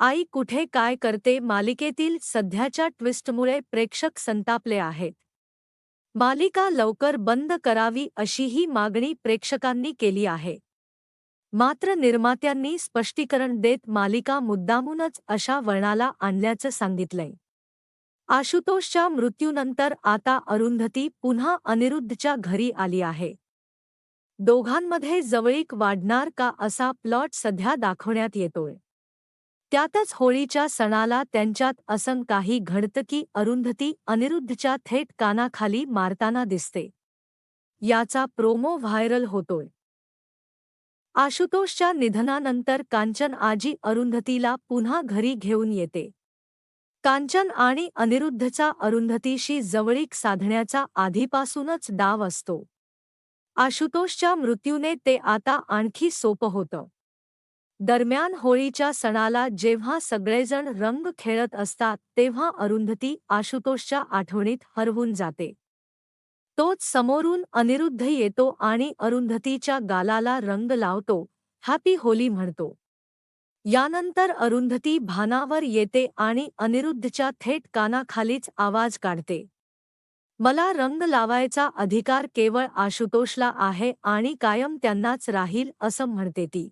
आई कुठे काय करते मालिकेतील सध्याच्या ट्विस्टमुळे प्रेक्षक संतापले आहेत. मालिका लवकर बंद करावी अशीही मागणी प्रेक्षकांनी केली आहे. मात्र निर्मात्यांनी स्पष्टीकरण देत मालिका मुद्दामूनच अशा वळणाला आणल्याचं सांगितलंय. आशुतोषच्या मृत्यूनंतर आता अरुंधती पुन्हा अनिरुद्धच्या घरी आली आहे. दोघांमध्ये जवळीक वाढणार का असा प्लॉट सध्या दाखवण्यात येतोय. त्यातच होळीच्या सणाला त्यांच्यात असं काही घडतं की अरुंधती अनिरुद्धच्या थेट कानाखाली मारताना दिसते. याचा प्रोमो व्हायरल होतोय. आशुतोषच्या निधनानंतर कांचन आजी अरुंधतीला पुन्हा घरी घेऊन येते. कांचन आणि अनिरुद्धचा अरुंधतीशी जवळीक साधण्याचा आधीपासूनच डाव असतो. आशुतोषच्या मृत्यूने ते आता आणखी सोपं होतं. दरम्यान होळीच्या सणाला जेव्हा सगळेजण रंग खेळत असतात तेव्हा अरुंधती आशुतोषच्या आठवणीत हरवून जाते. तोच समोरून अनिरुद्ध येतो आणि अरुंधतीच्या गालाला रंग लावतो हॅपी होली म्हणतो. यानंतर अरुंधती भानावर येते आणि अनिरुद्धच्या थेट कानाखालीच आवाज काढते. मला रंग लावायचा अधिकार केवळ आशुतोषला आहे आणि कायम त्यांनाच राहील असं म्हणते ती.